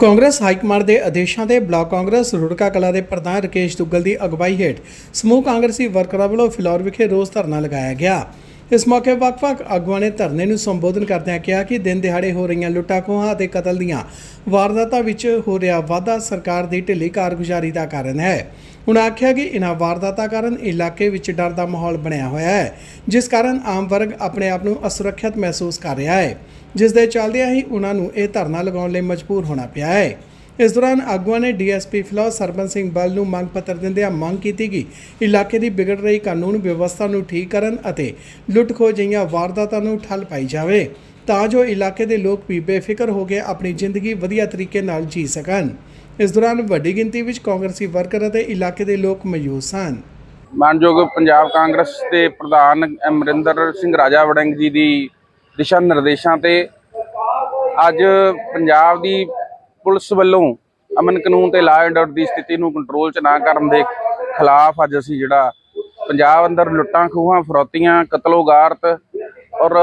Congress high command ਦੇ ਆਦੇਸ਼ਾਂ 'ਤੇ ਬਲਾਕ ਕਾਂਗਰਸ, ਰੁੜਕਾ ਕਲਾ ਦੇ ਪ੍ਰਧਾਨ ਰਕੇਸ਼ ਦੁੱਗਲ ਦੀ ਅਗਵਾਈ ਹੇਠ ਸਮੂਹ ਕਾਂਗਰਸੀ ਵਰਕਰਾਂ ਵੱਲੋਂ ਫਿਲੌਰ ਵਿਖੇ ਰੋਸ ਧਰਨਾ ਲਗਾਇਆ ਗਿਆ। ਇਸ ਮੌਕੇ ਵੱਖ-ਵੱਖ ਆਗੂਆਂ ਨੇ ਧਰਨੇ ਨੂੰ ਸੰਬੋਧਨ ਕਰਦਿਆਂ ਕਿਹਾ ਕਿ ਦਿਨ ਦਿਹਾੜੇ ਹੋ ਰਹੀਆਂ ਲੁੱਟਾਂ ਖੋਹਾਂ ਅਤੇ ਕਤਲ ਦੀਆਂ ਵਾਰਦਾਤਾਂ ਵਿੱਚ ਹੋ ਰਿਹਾ ਵਾਧਾ ਸਰਕਾਰ ਦੀ ਢਿੱਲੀ ਕਾਰਗੁਜ਼ਾਰੀ ਦਾ ਕਾਰਨ ਹੈ। ਉਹਨਾਂ ਆਖਿਆ ਕਿ ਇਹਨਾਂ ਵਾਰਦਾਤਾਂ ਕਾਰਨ ਇਲਾਕੇ ਵਿੱਚ ਡਰ ਦਾ ਮਾਹੌਲ ਬਣਿਆ ਹੋਇਆ ਹੈ, ਜਿਸ ਕਾਰਨ ਆਮ ਵਰਗ ਆਪਣੇ ਆਪ ਨੂੰ ਅਸੁਰੱਖਿਅਤ ਮਹਿਸੂਸ ਕਰ ਰਿਹਾ ਹੈ। ਜਿਸ ਦੇ ਚੱਲਦਿਆਂ ਹੀ ਉਹਨਾਂ ਨੂੰ ਇਹ ਧਰਨਾ ਲਗਾਉਣ ਲਈ ਮਜਬੂਰ ਹੋਣਾ ਪਿਆ ਹੈ। ਇਸ ਦੌਰਾਨ ਆਗੂਆਂ ਨੇ ਡੀਐਸਪੀ ਫਿਲੌਰ ਸਰਬਨ ਸਿੰਘ ਬਲ ਨੂੰ ਮੰਗ ਪੱਤਰ ਦਿੰਦਿਆਂ ਮੰਗ ਕੀਤੀ ਕਿ ਇਲਾਕੇ ਦੀ ਵਿਗੜ ਰਹੀ ਕਾਨੂੰਨ ਵਿਵਸਥਾ ਨੂੰ ਠੀਕ ਕਰਨ ਅਤੇ ਲੁੱਟ ਖੋਹ ਜਿਹੀਆਂ ਵਾਰਦਾਤਾਂ ਨੂੰ ਠੱਲ ਪਾਈ ਜਾਵੇ, ਤਾਂ ਜੋ ਇਲਾਕੇ ਦੇ ਲੋਕ ਵੀ ਬੇਫਿਕਰ ਹੋ ਕੇ ਆਪਣੀ ਜ਼ਿੰਦਗੀ ਵਧੀਆ ਤਰੀਕੇ ਨਾਲ ਜੀ ਸਕਣ। ਇਸ ਦੌਰਾਨ ਵੱਡੀ ਗਿਣਤੀ ਵਿੱਚ ਕਾਂਗਰਸੀ ਵਰਕਰ ਅਤੇ ਇਲਾਕੇ ਦੇ ਲੋਕ ਮੌਜੂਦ ਸਨ। ਮਾਨਯੋਗ ਪੰਜਾਬ ਕਾਂਗਰਸ ਦੇ ਪ੍ਰਧਾਨ ਅਮਰਿੰਦਰ ਸਿੰਘ ਰਾਜਾ ਵੜਿੰਗ ਜੀ ਦੀ ਦਿਸ਼ਾ ਨਿਰਦੇਸ਼ਾਂ ਤੇ ਅੱਜ ਪੰਜਾਬ ਦੀ ਪੁਲਿਸ ਵੱਲੋਂ ਅਮਨ ਕਾਨੂੰਨ ਤੇ ਲਾਅ ਐਂਡ ਆਰਡਰ ਦੀ ਸਥਿਤੀ ਨੂੰ ਕੰਟਰੋਲ 'ਚ ਨਾ ਕਰਨ ਦੇ ਖਿਲਾਫ ਅੱਜ ਅਸੀਂ ਜਿਹੜਾ ਪੰਜਾਬ ਅੰਦਰ ਲੁੱਟਾਂ, ਖੋਹਾਂ, ਫਰੋਤੀਆਂ, ਕਤਲੋਗਾਰਤ ਔਰ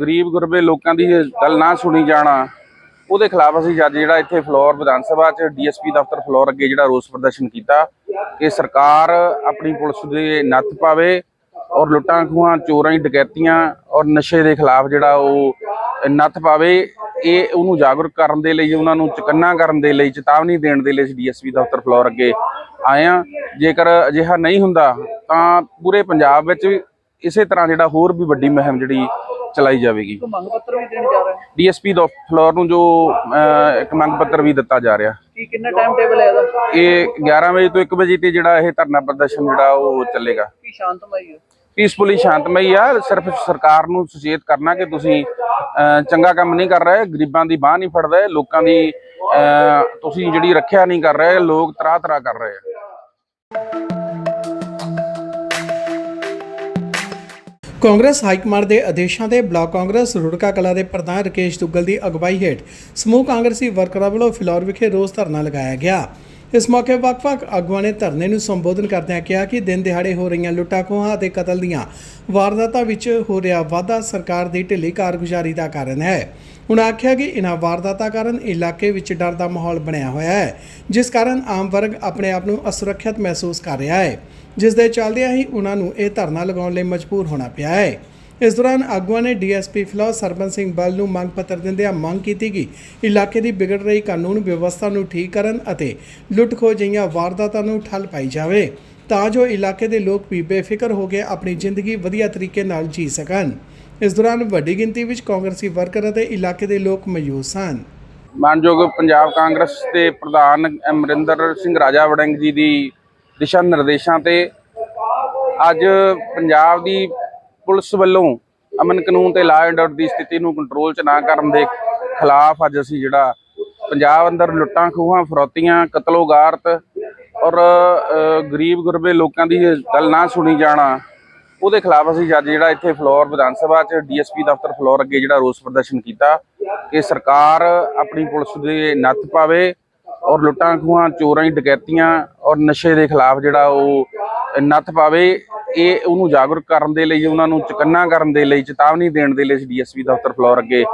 ਗਰੀਬ ਗੁਰਬੇ ਲੋਕਾਂ ਦੀ ਗੱਲ ਨਾ ਸੁਣੀ ਜਾਣਾ ਉਹਦੇ ਖਿਲਾਫ ਅਸੀਂ ਅੱਜ ਜਿਹੜਾ ਇੱਥੇ ਫਲੋਰ ਵਿਧਾਨ ਸਭਾ 'ਚ ਡੀਐਸਪੀ ਦਫ਼ਤਰ ਫਲੋਰ ਅੱਗੇ ਜਿਹੜਾ ਰੋਸ ਪ੍ਰਦਰਸ਼ਨ ਕੀਤਾ ਕਿ ਸਰਕਾਰ ਆਪਣੀ ਪੁਲਿਸ ਦੇ ਨੱਥ ਪਾਵੇ ਔਰ ਲੁੱਟਾਂ ਖੋਹਾਂ, ਚੋਰਾਂ ਡਕੈਤੀਆਂ ਔਰ ਨਸ਼ੇ ਦੇ ਖਿਲਾਫ ਜਿਹੜਾ ਉਹ ਨੱਥ ਪਾਵੇ, ਇਹ ਉਹਨੂੰ ਜਾਗਰੂਕ ਕਰਨ ਦੇ ਲਈ, ਉਹਨਾਂ ਨੂੰ ਚਕੰਨਾ ਕਰਨ ਦੇ ਲਈ, ਚੇਤਾਵਨੀ ਦੇਣ ਦੇ ਲਈ ਅਸੀਂ ਡੀਐਸਪੀ ਦਫ਼ਤਰ ਫਲੋਰ ਅੱਗੇ ਆਏ ਆ ਜੇਕਰ ਅਜਿਹਾ ਨਹੀਂ ਹੁੰਦਾ ਤਾਂ ਪੂਰੇ ਪੰਜਾਬ ਵਿੱਚ ਇਸੇ ਤਰ੍ਹਾਂ ਜਿਹੜਾ ਹੋਰ ਵੀ ਵੱਡੀ ਮੁਹਿੰਮ ਜਿਹੜੀ ਚਲਾਈ ਜਾਵੇਗੀ। ਮੰਗ ਪੱਤਰ ਵੀ ਦੇਣ ਜਾ ਰਹੇ ਨੇ। ਡੀਐਸਪੀ ਦਾ ਫਲੋਰ ਨੂੰ ਜੋ ਅਹ, ਇੱਕ ਮੰਗ ਪੱਤਰ ਵੀ ਦਿੱਤਾ ਜਾ ਰਿਹਾ। ਕੀ ਕਿੰਨਾ ਟਾਈਮ ਟੇਬਲ ਹੈ ਇਹਦਾ? ਇਹ 11 ਵਜੇ ਤੋਂ 1 ਵਜੇ ਤੇ ਜਿਹੜਾ ਇਹ ਧਰਨਾ ਪ੍ਰਦਰਸ਼ਨ ਜਿਹੜਾ ਉਹ ਚੱਲੇਗਾ। ਕੀ ਸ਼ਾਂਤਮਈ ਹੈ? ਪੀਸਫੁਲੀ ਸ਼ਾਂਤਮਈ ਆ ਸਿਰਫ ਸਰਕਾਰ ਨੂੰ ਸੁਚੇਤ ਕਰਨਾ ਕਿ ਤੁਸੀਂ ਅਹ, ਚੰਗਾ ਕੰਮ ਨਹੀਂ ਕਰ ਰਹੇ ਗਰੀਬਾਂ ਦੀ ਬਾਹ ਨਹੀਂ ਫੜ ਰਹੇ ਲੋਕਾਂ ਦੀ ਅਹ, ਤੁਸੀਂ ਜਿਹੜੀ ਰੱਖਿਆ ਨਹੀਂ ਕਰ ਰਹੇ ਲੋਕ ਤਰਾ ਤਰਾ ਕਰ ਰਹੇ ਆ। ਕਾਂਗਰਸ ਹਾਈਕਮਾਂਡ ਦੇ ਆਦੇਸ਼ਾਂ 'ਤੇ ਬਲਾਕ ਕਾਂਗਰਸ, ਰੁੜਕਾ ਕਲਾ ਦੇ ਪ੍ਰਧਾਨ ਰਕੇਸ਼ ਦੁੱਗਲ ਦੀ ਅਗਵਾਈ ਹੇਠ ਸਮੂਹ ਕਾਂਗਰਸੀ ਵਰਕਰਾਂ ਵੱਲੋਂ ਫਿਲੌਰ ਵਿਖੇ ਰੋਸ ਧਰਨਾ ਲਗਾਇਆ ਗਿਆ। ਇਸ ਮੌਕੇ ਵੱਖ-ਵੱਖ ਆਗੂਆਂ ਨੇ ਧਰਨੇ ਨੂੰ ਸੰਬੋਧਨ ਕਰਦਿਆਂ ਕਿਹਾ ਕਿ ਦਿਨ ਦਿਹਾੜੇ ਹੋ ਰਹੀਆਂ ਲੁੱਟਾਂ ਖੋਹਾਂ ਅਤੇ ਕਤਲ ਦੀਆਂ ਵਾਰਦਾਤਾਂ ਵਿੱਚ ਹੋ ਰਿਹਾ ਵਾਧਾ ਸਰਕਾਰ ਦੀ ਢਿੱਲੀ ਕਾਰਗੁਜ਼ਾਰੀ ਦਾ ਕਾਰਨ ਹੈ। ਉਨ੍ਹਾਂ ਆਖਿਆ ਕਿ ਇਹਨਾਂ ਵਾਰਦਾਤਾਂ ਕਾਰਨ ਇਲਾਕੇ ਵਿੱਚ ਡਰ ਦਾ ਮਾਹੌਲ ਬਣਿਆ ਹੋਇਆ ਹੈ, ਜਿਸ ਕਾਰਨ ਆਮ ਵਰਗ ਆਪਣੇ ਆਪ ਨੂੰ ਅਸੁਰੱਖਿਅਤ ਮਹਿਸੂਸ ਕਰ ਰਿਹਾ ਹੈ। ਜਿਸ ਦੇ ਚੱਲਦਿਆਂ ਹੀ ਉਹਨਾਂ ਨੂੰ ਇਹ ਧਰਨਾ ਲਗਾਉਣ ਲਈ ਮਜਬੂਰ ਹੋਣਾ ਪਿਆ ਹੈ। ਇਸ ਦੌਰਾਨ ਆਗੂਆਂ ਨੇ ਡੀਐਸਪੀ ਫਿਲੌਰ ਸਰਬਨ ਸਿੰਘ ਬਲ ਨੂੰ ਮੰਗ ਪੱਤਰ ਦਿੰਦਿਆਂ ਮੰਗ ਕੀਤੀ ਕਿ ਇਲਾਕੇ ਦੀ ਵਿਗੜ ਰਹੀ ਕਾਨੂੰਨ ਵਿਵਸਥਾ ਨੂੰ ਠੀਕ ਕਰਨ ਅਤੇ ਲੁੱਟ ਖੋਹ ਜਿਹੀਆਂ ਵਾਰਦਾਤਾਂ ਨੂੰ ਠੱਲ ਪਾਈ ਜਾਵੇ, ਤਾਂ ਜੋ ਇਲਾਕੇ ਦੇ ਲੋਕ ਵੀ ਬੇਫਿਕਰ ਹੋ ਕੇ ਆਪਣੀ ਜ਼ਿੰਦਗੀ ਵਧੀਆ ਤਰੀਕੇ ਨਾਲ ਜੀ ਸਕਣ। ਇਸ ਦੌਰਾਨ ਵੱਡੀ ਗਿਣਤੀ ਵਿੱਚ ਕਾਂਗਰਸੀ ਵਰਕਰ ਅਤੇ ਇਲਾਕੇ ਦੇ ਲੋਕ ਮੌਜੂਦ ਸਨ। ਮਾਨਯੋਗ ਪੰਜਾਬ ਕਾਂਗਰਸ ਦੇ ਪ੍ਰਧਾਨ ਅਮਰਿੰਦਰ ਸਿੰਘ ਰਾਜਾ ਵੜਿੰਗ ਜੀ ਦੀ ਦਿਸ਼ਾ ਨਿਰਦੇਸ਼ਾਂ ਤੇ ਅੱਜ ਪੰਜਾਬ ਦੀ ਪੁਲਿਸ ਵੱਲੋਂ ਅਮਨ ਕਾਨੂੰਨ ਤੇ ਲਾਅ ਐਂਡ ਆਰਡਰ ਦੀ ਸਥਿਤੀ ਨੂੰ ਕੰਟਰੋਲ 'ਚ ਨਾ ਕਰਨ ਦੇ ਖਿਲਾਫ ਅੱਜ ਅਸੀਂ ਜਿਹੜਾ ਪੰਜਾਬ ਅੰਦਰ ਲੁੱਟਾਂ, ਖੋਹਾਂ, ਫਰੋਤੀਆਂ, ਕਤਲੋਗਾਰਤ ਔਰ ਗਰੀਬ ਗੁਰਬੇ ਲੋਕਾਂ ਦੀ ਗੱਲ ਨਾ ਸੁਣੀ ਜਾਣਾ ਉਹਦੇ ਖਿਲਾਫ ਅਸੀਂ ਅੱਜ ਜਿਹੜਾ ਇੱਥੇ ਫਲੋਰ ਵਿਧਾਨ ਸਭਾ 'ਚ ਡੀਐਸਪੀ ਦਫ਼ਤਰ ਫਲੋਰ ਅੱਗੇ ਜਿਹੜਾ ਰੋਸ ਪ੍ਰਦਰਸ਼ਨ ਕੀਤਾ ਕਿ ਸਰਕਾਰ ਆਪਣੀ ਪੁਲਿਸ ਦੇ ਨੱਥ ਪਾਵੇ ਔਰ ਲੁੱਟਾਂ ਖੋਹਾਂ, ਚੋਰਾਂ ਦੀ ਡਕੈਤੀਆਂ ਔਰ ਨਸ਼ੇ ਦੇ ਖਿਲਾਫ ਜਿਹੜਾ ਉਹ ਨੱਥ ਪਾਵੇ, ਇਹ ਉਹਨੂੰ ਜਾਗਰੂਕ ਕਰਨ ਦੇ ਲਈ, ਉਹਨਾਂ ਨੂੰ ਚਕੰਨਾ ਕਰਨ ਦੇ ਲਈ, ਚੇਤਾਵਨੀ ਦੇਣ ਦੇ ਲਈ ਡੀਐਸਪੀ ਦਫ਼ਤਰ ਫਲੋਰ ਅੱਗੇ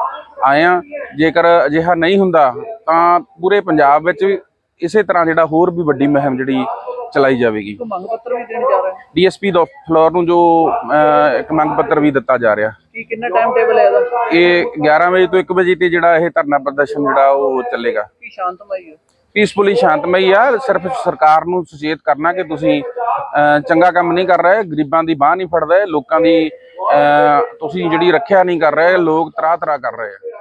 ਆਏ ਆ ਜੇਕਰ ਅਜਿਹਾ ਨਹੀਂ ਹੁੰਦਾ ਤਾਂ ਪੂਰੇ ਪੰਜਾਬ ਵਿੱਚ ਇਸੇ ਤਰ੍ਹਾਂ ਜਿਹੜਾ ਹੋਰ ਵੀ ਵੱਡੀ ਮੁਹਿੰਮ ਜਿਹੜੀ ਚਲਾਈ ਜਾਵੇਗੀ। ਮੰਗ ਪੱਤਰ ਵੀ ਦੇਣ ਜਾ ਰਹੇ ਨੇ। ਡੀਐਸਪੀ ਦਾ ਫਲੋਰ ਨੂੰ ਜੋ ਅਹ, ਇੱਕ ਮੰਗ ਪੱਤਰ ਵੀ ਦਿੱਤਾ ਜਾ ਰਿਹਾ। ਕੀ ਕਿੰਨਾ ਟਾਈਮ ਟੇਬਲ ਹੈ ਇਹਦਾ? ਇਹ 11 ਵਜੇ ਤੋਂ 1 ਵਜੇ ਤੇ ਜਿਹੜਾ ਇਹ ਧਰਨਾ ਪ੍ਰਦਰਸ਼ਨ ਜਿਹੜਾ ਉਹ ਚੱਲੇਗਾ। ਕੀ ਸ਼ਾਂਤਮਈ ਹੈ? ਪੀਸਫੁਲੀ ਸ਼ਾਂਤਮਈ ਆ ਸਿਰਫ ਸਰਕਾਰ ਨੂੰ ਸੁਚੇਤ ਕਰਨਾ ਕਿ ਤੁਸੀਂ ਅਹ, ਚੰਗਾ ਕੰਮ ਨਹੀਂ ਕਰ ਰਹੇ ਗਰੀਬਾਂ ਦੀ ਬਾਹ ਨਹੀਂ ਫੜ ਰਹੇ ਲੋਕਾਂ ਦੀ ਅਹ, ਤੁਸੀਂ ਜਿਹੜੀ ਰੱਖਿਆ ਨਹੀਂ ਕਰ ਰਹੇ ਲੋਕ ਤਰਾ ਤਰਾ ਕਰ ਰਹੇ ਆ।